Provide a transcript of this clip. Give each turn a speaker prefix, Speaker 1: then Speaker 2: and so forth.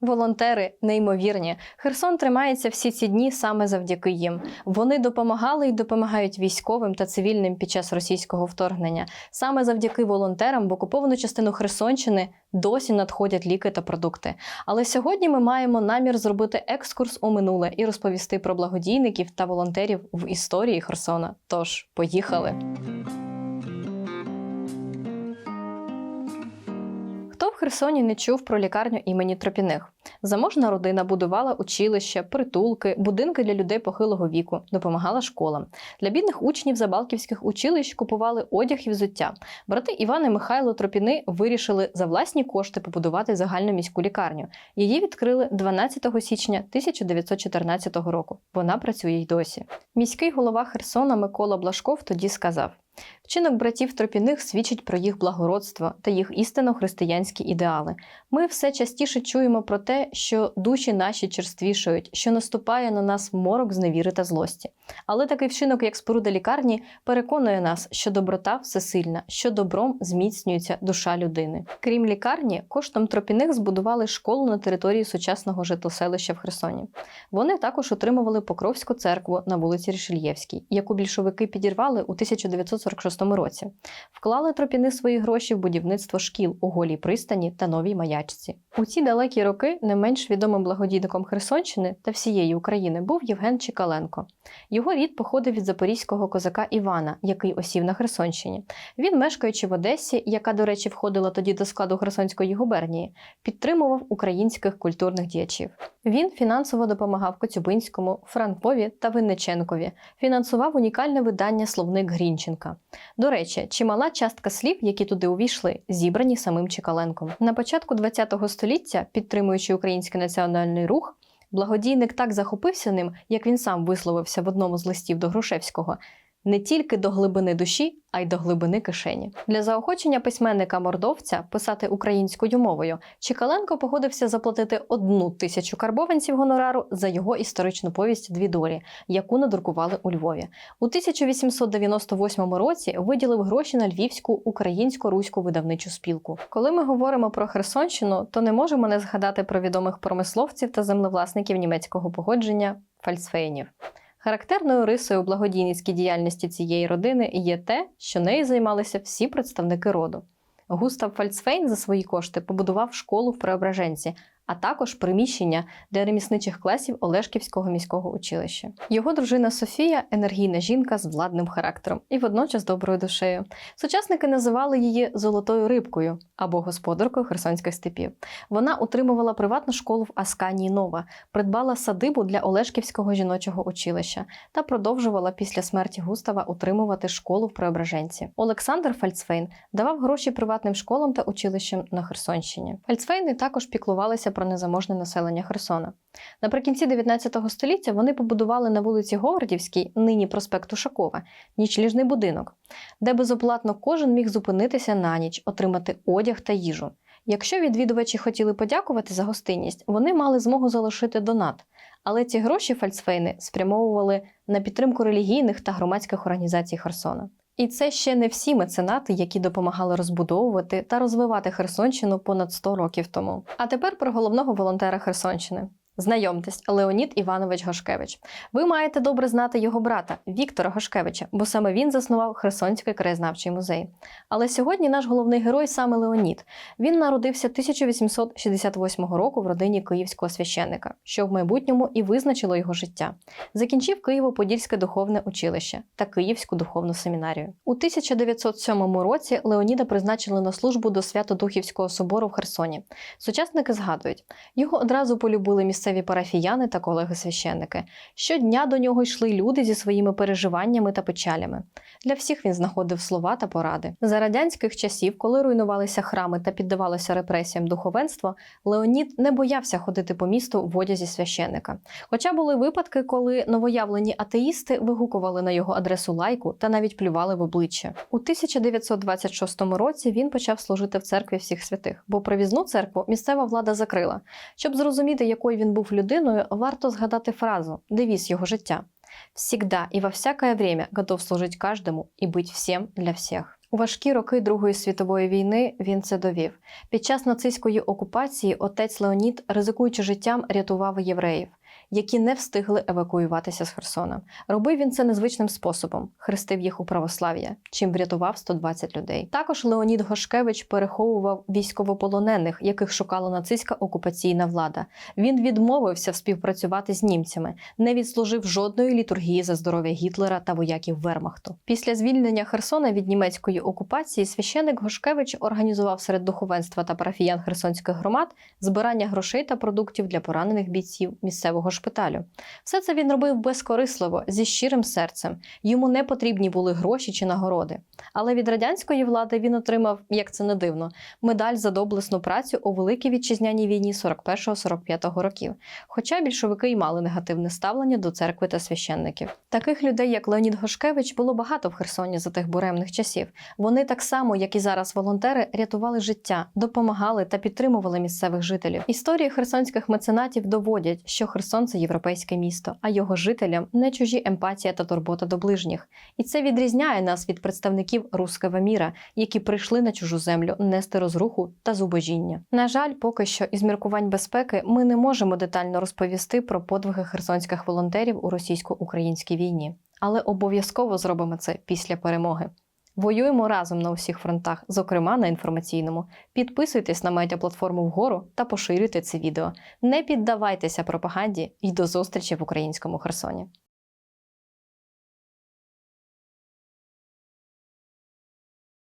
Speaker 1: Волонтери неймовірні. Херсон тримається всі ці дні саме завдяки їм. Вони допомагали і допомагають військовим та цивільним під час російського вторгнення. Саме завдяки волонтерам в окуповану частину Херсонщини досі надходять ліки та продукти. Але сьогодні ми маємо намір зробити екскурс у минуле і розповісти про благодійників та волонтерів в історії Херсона. Тож, поїхали! Херсоні не чув про лікарню імені Тропіних? Заможна родина будувала училища, притулки, будинки для людей похилого віку, допомагала школам. Для бідних учнів забалківських училищ купували одяг і взуття. Брати Іван і Михайло Тропіни вирішили за власні кошти побудувати загальну міську лікарню. Її відкрили 12 січня 1914 року. Вона працює й досі. Міський голова Херсона Микола Блашков тоді сказав. Вчинок братів Тропіних свідчить про їх благородство та їх істинно християнські ідеали. Ми все частіше чуємо про те, що душі наші черствішають, що наступає на нас морок зневіри та злості. Але такий вчинок, як споруда лікарні, переконує нас, що доброта всесильна, що добром зміцнюється душа людини. Крім лікарні, коштом Тропіних збудували школу на території сучасного житлоселища в Херсоні. Вони також отримували Покровську церкву на вулиці Рішельєвській, яку більшовики підірвали у 1946 році. Вклали тропіни свої гроші в будівництво шкіл у голій пристані та новій маячці. У ці далекі роки не менш відомим благодійником Херсонщини та всієї України був Євген Чикаленко. Його рід походив від запорізького козака Івана, який осів на Херсонщині. Він, мешкаючи в Одесі, яка, до речі, входила тоді до складу Херсонської губернії, підтримував українських культурних діячів. Він фінансово допомагав Коцюбинському, Франкові та Винниченкові, фінансував унікальне видання Словник Грінченка. До речі, чимала частка слів, які туди увійшли, зібрані самим Чекаленком. На початку ХХ століття, підтримуючи український національний рух, благодійник так захопився ним, як він сам висловився в одному з листів до Грушевського. Не тільки до глибини душі, а й до глибини кишені. Для заохочення письменника-мордовця писати українською мовою Чекаленко погодився заплатити одну тисячу карбованців гонорару за його історичну повість Дві долі, яку надрукували у Львові. У 1898 році виділив гроші на львівську українсько-руську видавничу спілку. Коли ми говоримо про Херсонщину, то не можемо не згадати про відомих промисловців та землевласників німецького погодження фальцфейнів. Характерною рисою у благодійницькій діяльності цієї родини є те, що нею займалися всі представники роду. Густав Фальцфейн за свої кошти побудував школу в Преображенці, а також приміщення для ремісничих класів Олешківського міського училища. Його дружина Софія енергійна жінка з владним характером і водночас доброю душею. Сучасники називали її золотою рибкою або господаркою херсонських степів. Вона утримувала приватну школу в Асканії Нова, придбала садибу для Олешківського жіночого училища та продовжувала після смерті Густава утримувати школу в Преображенці. Олександр Фальцфейн давав гроші приватним школам та училищам на Херсонщині. Фальцфейни також піклувалися про незаможне населення Херсона. Наприкінці 19 століття вони побудували на вулиці Говардівській, нині проспект Ушакова, нічліжний будинок, де безоплатно кожен міг зупинитися на ніч, отримати одяг та їжу. Якщо відвідувачі хотіли подякувати за гостинність, вони мали змогу залишити донат. Але ці гроші фальцфейни спрямовували на підтримку релігійних та громадських організацій Херсона. І це ще не всі меценати, які допомагали розбудовувати та розвивати Херсонщину понад 100 років тому. А тепер про головного волонтера Херсонщини. Знайомтесь, Леонід Іванович Гошкевич. Ви маєте добре знати його брата Віктора Гошкевича, бо саме він заснував Херсонський краєзнавчий музей. Але сьогодні наш головний герой саме Леонід. Він народився 1868 року в родині київського священника, що в майбутньому і визначило його життя. Закінчив Києво-Подільське духовне училище та Київську духовну семінарію. У 1907 році Леоніда призначили на службу до Свято-Духівського собору в Херсоні. Сучасники згадують, його одразу полюбили місцеві парафіяни та колеги-священники. Щодня до нього йшли люди зі своїми переживаннями та печалями. Для всіх він знаходив слова та поради. За радянських часів, коли руйнувалися храми та піддавалося репресіям духовенство, Леонід не боявся ходити по місту в одязі священика. Хоча були випадки, коли новоявлені атеїсти вигукували на його адресу лайку та навіть плювали в обличчя. У 1926 році він почав служити в церкві всіх святих, бо привізну церкву місцева влада закрила. Щоб зрозуміти, якою він був людиною, варто згадати фразу девіз його життя. Всігда і во всякое время готов служить кожному і бути всім для всіх. У важкі роки Другої світової війни він це довів. Під час нацистської окупації отець Леонід, ризикуючи життям, рятував євреїв, які не встигли евакуюватися з Херсона. Робив він це незвичним способом, хрестив їх у православ'я, чим врятував 120 людей. Також Леонід Гошкевич переховував військовополонених, яких шукала нацистська окупаційна влада. Він відмовився співпрацювати з німцями, не відслужив жодної літургії за здоров'я Гітлера та вояків Вермахту. Після звільнення Херсона від німецької окупації священик Гошкевич організував серед духовенства та парафіян херсонських громад збирання грошей та продуктів для поранених бійців місцевого шпиталю. Все це він робив безкорисливо, зі щирим серцем. Йому не потрібні були гроші чи нагороди. Але від радянської влади він отримав, як це не дивно, медаль за доблесну працю у великій вітчизняній війні 41-45 років. Хоча більшовики й мали негативне ставлення до церкви та священників. Таких людей, як Леонід Гошкевич, було багато в Херсоні за тих буремних часів. Вони так само, як і зараз волонтери, рятували життя, допомагали та підтримували місцевих жителів. Історії херсонських меценатів доводять, що Херсон це європейське місто, а його жителям не чужі емпатія та турбота до ближніх. І це відрізняє нас від представників руского міра, які прийшли на чужу землю нести розруху та зубожіння. На жаль, поки що із міркувань безпеки ми не можемо детально розповісти про подвиги херсонських волонтерів у російсько-українській війні, але обов'язково зробимо це після перемоги. Воюємо разом на усіх фронтах, зокрема на інформаційному. Підписуйтесь на медіаплатформу вгору та поширюйте це відео. Не піддавайтеся пропаганді і до зустрічі в українському Херсоні.